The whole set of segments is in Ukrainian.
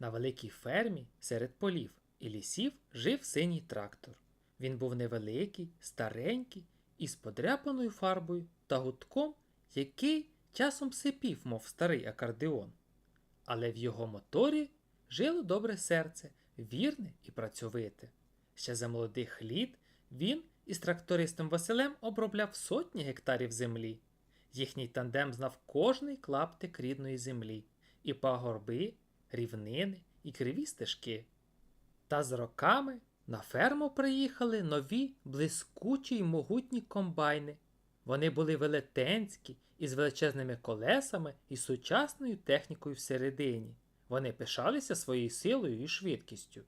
На великій фермі серед полів і лісів жив синій трактор. Він був невеликий, старенький, із подряпаною фарбою та гудком, який часом сипів, мов старий акордеон. Але в його моторі жило добре серце, вірне і працьовите. Ще за молодих літ він із трактористом Василем обробляв сотні гектарів землі. Їхній тандем знав кожний клаптик рідної землі, і пагорби, рівнини, і криві стежки. Та з роками на ферму приїхали нові блискучі й могутні комбайни. Вони були велетенські, із величезними колесами і сучасною технікою всередині. Вони пишалися своєю силою і швидкістю.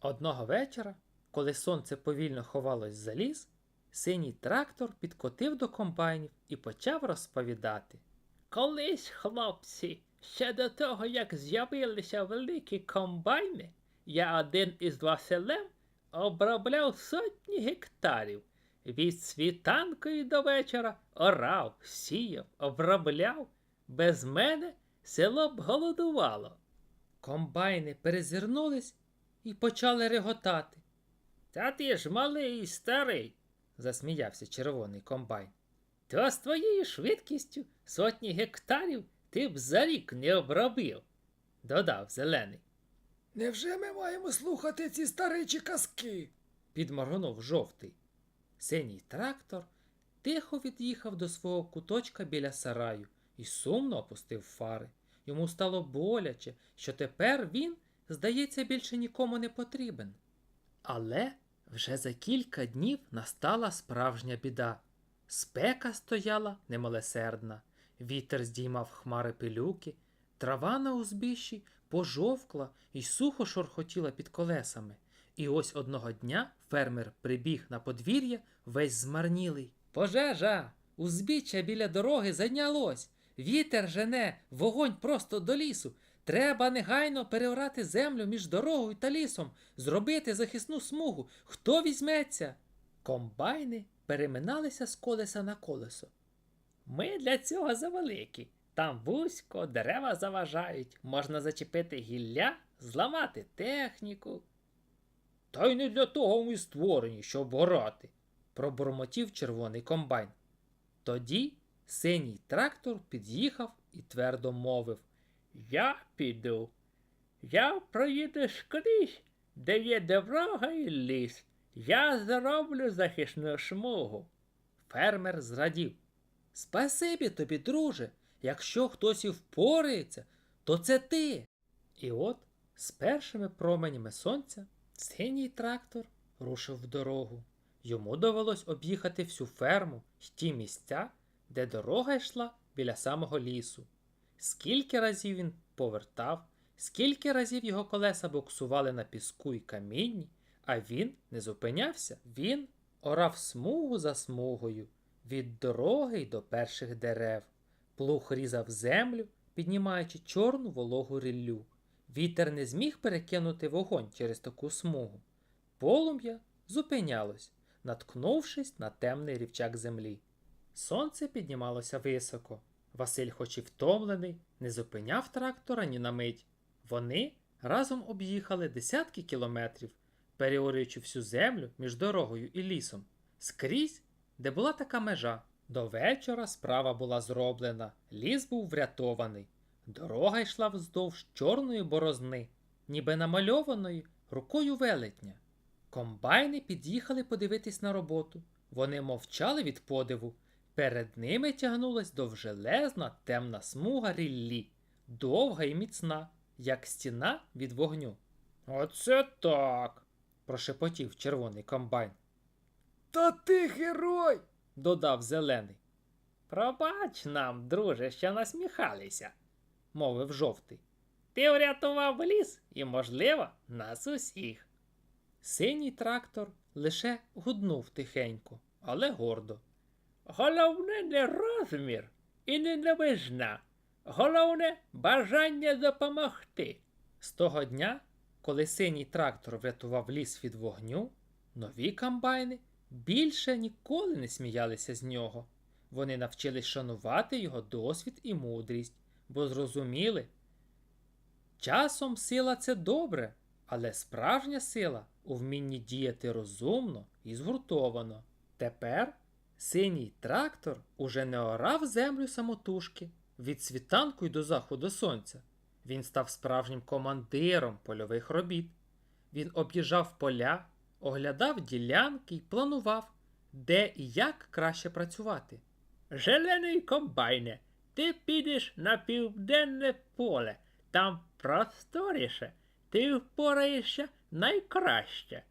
Одного вечора, коли сонце повільно ховалось за ліс, синій трактор підкотив до комбайнів і почав розповідати. Колись, хлопці, ще до того, як з'явилися великі комбайни, я один із Василем обробляв сотні гектарів. Від світанку до вечора орав, сіяв, обробляв. Без мене село б голодувало. Комбайни перезирнулись і почали реготати. Та ти ж малий і старий, засміявся червоний комбайн. то з твоєю швидкістю сотні гектарів ти б за рік не обробив, додав зелений. Невже ми маємо слухати ці старичі казки? Підморгнув жовтий. Синій трактор тихо від'їхав до свого куточка біля сараю і сумно опустив фари. Йому стало боляче, що тепер він, здається, більше нікому не потрібен. Але вже за кілька днів настала справжня біда. Спека стояла немилосердна, вітер здіймав хмари пилюки, трава на узбіччі пожовкла і сухо шорхотіла під колесами. І ось одного дня фермер прибіг на подвір'я весь змарнілий. Пожежа! Узбіччя біля дороги зайнялось. Вітер жене, вогонь просто до лісу. Треба негайно переорати землю між дорогою та лісом, зробити захисну смугу. Хто візьметься? Комбайни переминалися з колеса на колесо. Ми для цього завеликі. Там вузько, дерева заважають, можна зачепити гілля, зламати техніку. Та й не для того ми створені, щоб орати, пробурмотів червоний комбайн. Тоді синій трактор під'їхав і твердо мовив. Я піду. Я проїду скрізь, де є дорога і ліс. Я зроблю захисну смугу. Фермер зрадів. Спасибі тобі, друже. Якщо хтось і впорається, то це ти. І от з першими променями сонця синій трактор рушив в дорогу. Йому довелось об'їхати всю ферму й ті місця, де дорога йшла біля самого лісу. Скільки разів він повертав, скільки разів його колеса буксували на піску й камінні, а він не зупинявся. Він орав смугу за смугою, від дороги й до перших дерев. Плуг різав землю, піднімаючи чорну вологу ріллю. Вітер не зміг перекинути вогонь через таку смугу. Полум'я зупинялось, наткнувшись на темний рівчак землі. Сонце піднімалося високо. Василь, хоч і втомлений, не зупиняв трактора ні на мить. Вони разом об'їхали десятки кілометрів, переорюючи всю землю між дорогою і лісом, скрізь, де була така межа. До вечора справа була зроблена, ліс був врятований. Дорога йшла вздовж чорної борозни, ніби намальованої рукою велетня. Комбайни під'їхали подивитись на роботу. Вони мовчали від подиву. Перед ними тягнулась довжелезна темна смуга ріллі, довга і міцна, як стіна від вогню. Оце так. прошепотів червоний комбайн, Та ти герой! додав зелений, Пробач нам, друже, що насміхалися. мовив жовтий. Ти врятував ліс і, можливо, нас усіх. Синій трактор лише гуднув тихенько, але гордо. Головне не розмір і не новизна. Головне бажання допомогти. З того дня, коли синій трактор врятував ліс від вогню, нові комбайни більше ніколи не сміялися з нього. Вони навчились шанувати його досвід і мудрість, бо зрозуміли, Часом сила це добре, але справжня сила у вмінні діяти розумно і згуртовано. Тепер синій трактор уже не орав землю самотужки від світанку й до заходу сонця. Він став справжнім командиром польових робіт. Він об'їжджав поля, оглядав ділянки й планував, де і як краще працювати. Зелений комбайне, ти підеш на південне поле, там просторіше, ти впораєшся найкраще.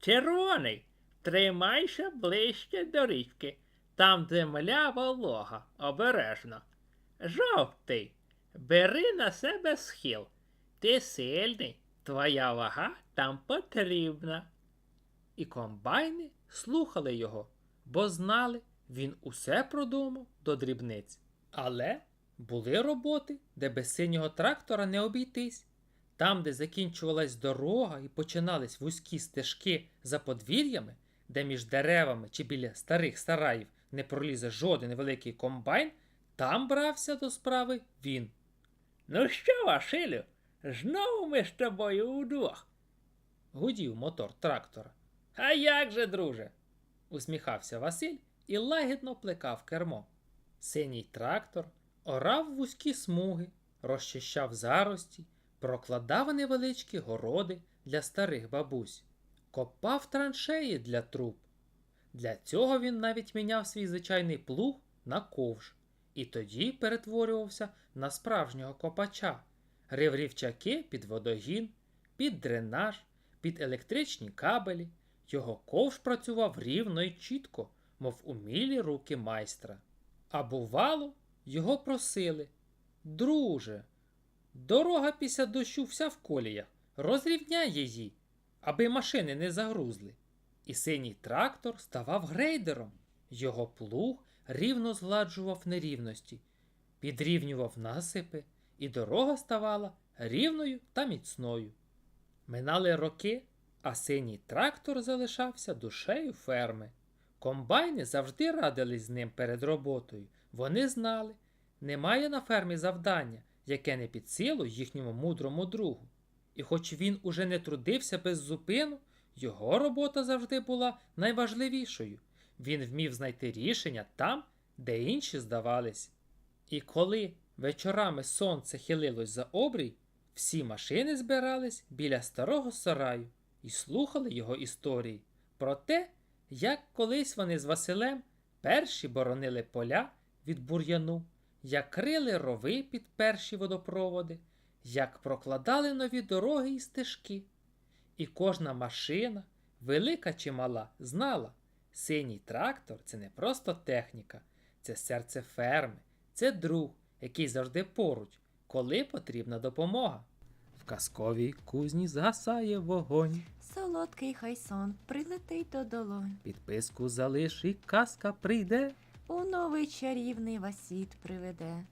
Червоний, тримайся ближче до річки, там земля волога, обережно. Жовтий, бери на себе схил. Ти сильний, твоя вага там потрібна. І комбайни слухали його, бо знали, він усе продумав до дрібниць. Але були роботи, де без синього трактора не обійтись. Там, де закінчувалась дорога і починались вузькі стежки за подвір'ями, де між деревами чи біля старих сараїв не пролізе жоден великий комбайн, там брався до справи він. Ну що, Василю, знову ми з тобою удвох. Гудів мотор трактора. А як же, друже? усміхався Василь і лагідно плекав кермо. Синій трактор орав вузькі смуги, розчищав зарості, прокладав невеличкі городи для старих бабусь, копав траншеї для труб. Для цього він навіть міняв свій звичайний плуг на ковш, і тоді перетворювався на справжнього копача, рив рівчаки під водогін, під дренаж, під електричні кабелі. Його ковш працював рівно і чітко, мов умілі руки майстра. А бувало, його просили Друже, дорога після дощу вся в коліях, розрівняй її, аби машини не загрузли. І синій трактор ставав грейдером. Його плуг рівно згладжував нерівності, підрівнював насипи, і дорога ставала рівною та міцною. Минали роки, а синій трактор залишався душею ферми. Комбайни завжди радились з ним перед роботою. Вони знали, немає на фермі завдання, яке не під силу їхньому мудрому другу. І хоч він уже не трудився без зупину, його робота завжди була найважливішою. Він вмів знайти рішення там, де інші здавались. І коли вечорами сонце хилилось за обрій, всі машини збирались біля старого сараю і слухали його історії про те, як колись вони з Василем перші боронили поля від бур'яну, як крили рови під перші водопроводи, як прокладали нові дороги і стежки. І кожна машина, велика чи мала, знала, синій трактор це не просто техніка, це серце ферми, це друг, який завжди поруч, коли потрібна допомога. Казковій кузні згасає вогонь. Солодкий хай сон прилетить до долонь, Підписку залиш і казка прийде. у новий чарівний васіт приведе.